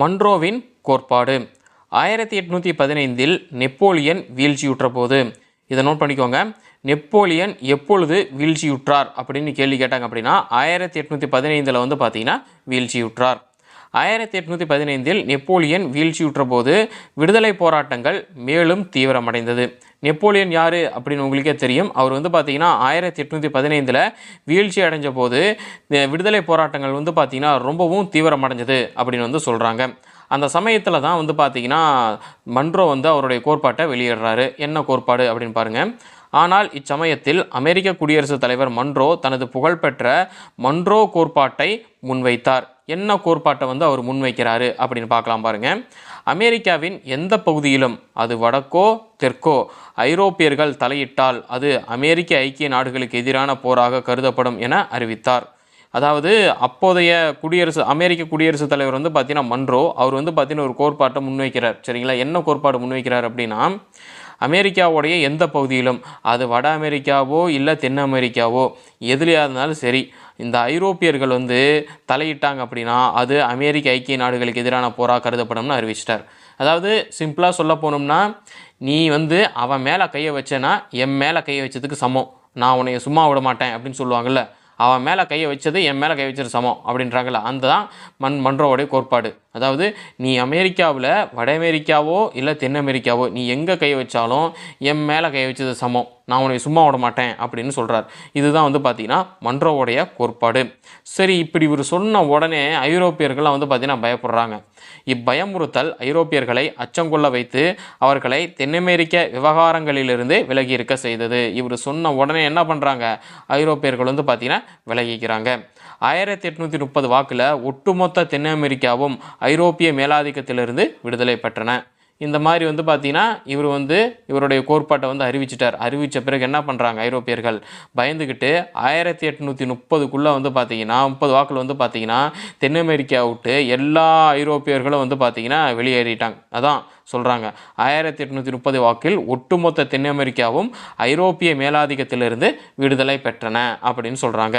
மன்ரோவின் கோட்பாடு. ஆயிரத்தி எட்நூற்றி பதினைந்தில் நெப்போலியன் வீழ்ச்சியுற்ற போது இதை நோட் பண்ணிக்கோங்க. நெப்போலியன் எப்பொழுது வீழ்ச்சியுற்றார் அப்படின்னு கேள்வி கேட்டாங்க அப்படின்னா ஆயிரத்தி எட்நூற்றி பதினைந்தில் வந்து பார்த்தீங்கன்னா வீழ்ச்சியுற்றார். ஆயிரத்தி எட்நூற்றி பதினைந்தில் நெப்போலியன் வீழ்ச்சியுற்ற போது விடுதலை போராட்டங்கள் மேலும் தீவிரமடைந்தது. நெப்போலியன் யார் அப்படின்னு உங்களுக்கே தெரியும். அவர் வந்து பார்த்தீங்கன்னா ஆயிரத்தி எட்நூற்றி பதினைந்தில் வீழ்ச்சி அடைஞ்ச போது விடுதலை போராட்டங்கள் வந்து பார்த்திங்கன்னா ரொம்பவும் தீவிரமடைஞ்சது அப்படின்னு வந்து சொல்கிறாங்க அந்த சமயத்தில் தான் வந்து பார்த்தீங்கன்னா மன்றோ வந்து அவருடைய கோட்பாட்டை வெளியிடுறாரு. என்ன கோட்பாடு அப்படின்னு பாருங்கள் ஆனால் இச்சமயத்தில் அமெரிக்க குடியரசுத் தலைவர் மன்றோ தனது புகழ்பெற்ற மன்றோ கோட்பாட்டை முன்வைத்தார். என்ன கோட்பாட்டை வந்து அவர் முன்வைக்கிறாரு அப்படின்னு பார்க்கலாம் பாருங்க. அமெரிக்காவின் எந்த பகுதியிலும் அது வடக்கோ தெற்கோ ஐரோப்பியர்கள் தலையிட்டால் அது அமெரிக்க ஐக்கிய நாடுகளுக்கு எதிரான போராக கருதப்படும் என அறிவித்தார். அதாவது அப்போதைய குடியரசு அமெரிக்க குடியரசுத் தலைவர் வந்து பார்த்தீங்கன்னா மன்றோ அவர் வந்து பார்த்தீங்கன்னா ஒரு கோட்பாட்டை முன்வைக்கிறார். சரிங்களா? என்ன கோட்பாடு முன்வைக்கிறார் அப்படின்னா அமெரிக்காவுடைய எந்த பகுதியிலும் அது வட அமெரிக்காவோ இல்லை தென் அமெரிக்காவோ எதுலையாக இருந்தாலும் சரி இந்த ஐரோப்பியர்கள் வந்து தலையிட்டாங்க அப்படின்னா அது அமெரிக்க ஐக்கிய நாடுகளுக்கு எதிரான போராக கருதப்படும்னு அறிவிச்சிட்டார். அதாவது சிம்பிளாக சொல்ல போனோம்னா நீ வந்து அவன் மேலே கையை வச்சேன்னா என் மேலே கையை வச்சதுக்கு சமம். நான் உன்னைய சும்மா விட மாட்டேன் அப்படின்னு சொல்லுவாங்கல்ல அவன் மேலே கையை வச்சது என் மேலே கை வச்சது சமம் அப்படின்றாங்கல்ல. அந்த தான் மண் மன்றோடைய கோட்பாடு. அதாவது நீ அமெரிக்காவில் வட அமெரிக்காவோ இல்லை தென் அமெரிக்காவோ நீ எங்கே கை வச்சாலும் என் மேலே கை வச்சது சமம். நான் உன்னை சும்மா விட மாட்டேன் அப்படின்னு சொல்கிறார் இதுதான் வந்து பார்த்தீங்கன்னா மன்றோவுடைய கோட்பாடு. சரி இப்படி இவர் சொன்ன உடனே ஐரோப்பியர்கள்லாம் வந்து பார்த்தீங்கன்னா பயப்படுறாங்க. இப்பயமுறுத்தல் ஐரோப்பியர்களை அச்சங்கொள்ள வைத்து அவர்களை தென் அமெரிக்க விவகாரங்களிலிருந்து விலகி இருக்க செய்தது. இவர் சொன்ன உடனே என்ன பண்ணுறாங்க ஐரோப்பியர்கள் வந்து பார்த்தீங்கன்னா விலகிக்கிறாங்க. ஆயிரத்தி எட்நூற்றி முப்பது வாக்கில் ஒட்டுமொத்த தென் அமெரிக்காவும் ஐரோப்பிய மேலாதிக்கத்திலிருந்து விடுதலை பெற்றன. இந்த மாதிரி வந்து பார்த்தீங்கன்னா இவர் வந்து இவருடைய கோட்பாட்டை வந்து அறிவிச்சிட்டார். அறிவித்த பிறகு என்ன பண்ணுறாங்க ஐரோப்பியர்கள்? பயந்துக்கிட்டு ஆயிரத்தி எட்நூற்றி முப்பதுக்குள்ளே வந்து பார்த்தீங்கன்னா முப்பது வாக்கில் வந்து பார்த்தீங்கன்னா தென் அமெரிக்கா விட்டு எல்லா ஐரோப்பியர்களும் வந்து பார்த்தீங்கன்னா வெளியேறிட்டாங்க. அதான் சொல்கிறாங்க ஆயிரத்தி எட்நூற்றி முப்பது வாக்கில் ஒட்டுமொத்த தென் அமெரிக்காவும் ஐரோப்பிய மேலாதிக்கத்திலிருந்து விடுதலை பெற்றன அப்படின்னு சொல்கிறாங்க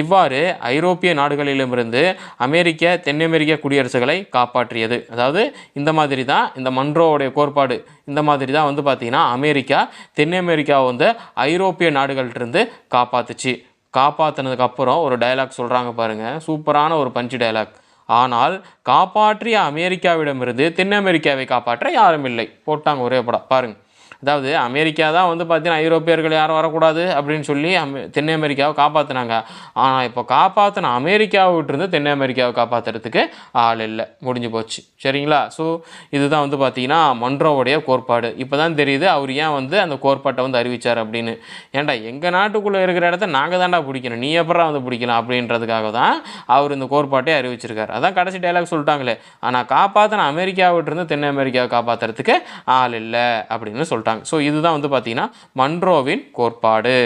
இவ்வாறு ஐரோப்பிய நாடுகளிலுமிருந்து அமெரிக்க தென் அமெரிக்க குடியரசுகளை காப்பாற்றியது. அதாவது இந்த மாதிரி தான் இந்த மன்றோவுடைய கோட்பாடு இந்த மாதிரி தான் வந்து பார்த்திங்கன்னா அமெரிக்கா தென் அமெரிக்காவை வந்து ஐரோப்பிய நாடுகள்கிட்டருந்து காப்பாத்துச்சு. காப்பாற்றினதுக்கப்புறம் ஒரு டயலாக் சொல்கிறாங்க பாருங்கள் சூப்பரான ஒரு பஞ்சு டயலாக் ஆனால் காப்பாற்றிய அமெரிக்காவிடமிருந்து தென் அமெரிக்காவை காப்பாற்ற யாரும் இல்லை. போட்டாங்க ஒரே படம். பாருங்கள் அதாவது அமெரிக்கா தான் வந்து பார்த்தீங்கன்னா ஐரோப்பியர்கள் யாரும் வரக்கூடாது அப்படின்னு சொல்லி தென் அமெரிக்காவை காப்பாற்றினாங்க ஆனால் இப்போ காப்பாற்றின அமெரிக்காவை விட்டுருந்து தென் அமெரிக்காவை காப்பாற்றுறதுக்கு ஆள் இல்லை. முடிஞ்சு போச்சு. சரிங்களா? ஸோ இதுதான் வந்து பார்த்தீங்கன்னா மன்றோவுடைய கோட்பாடு. இப்போ தான் தெரியுது அவர் ஏன் வந்து அந்த கோட்பாட்டை வந்து அறிவிச்சார் அப்படின்னு. ஏன்டா எங்கள் நாட்டுக்குள்ளே இருக்கிற இடத்த நாங்கள் தான்டா பிடிக்கணும். நீ எப்படா வந்து பிடிக்கலாம் அப்படின்றதுக்காக தான் அவர் இந்த கோட்பாட்டை அறிவிச்சிருக்காரு. அதான் கடைசி டைலாக் சொல்லிட்டாங்களே. ஆனால் காப்பாற்றின அமெரிக்காவை விட்டுருந்து தென் அமெரிக்காவை காப்பாற்றுறதுக்கு ஆள் இல்லை அப்படின்னு சொல்லிட்டாங்க. ஸோ இதுதான் வந்து பார்த்திங்கன்னா மன்ரோவின் கோட்பாடு.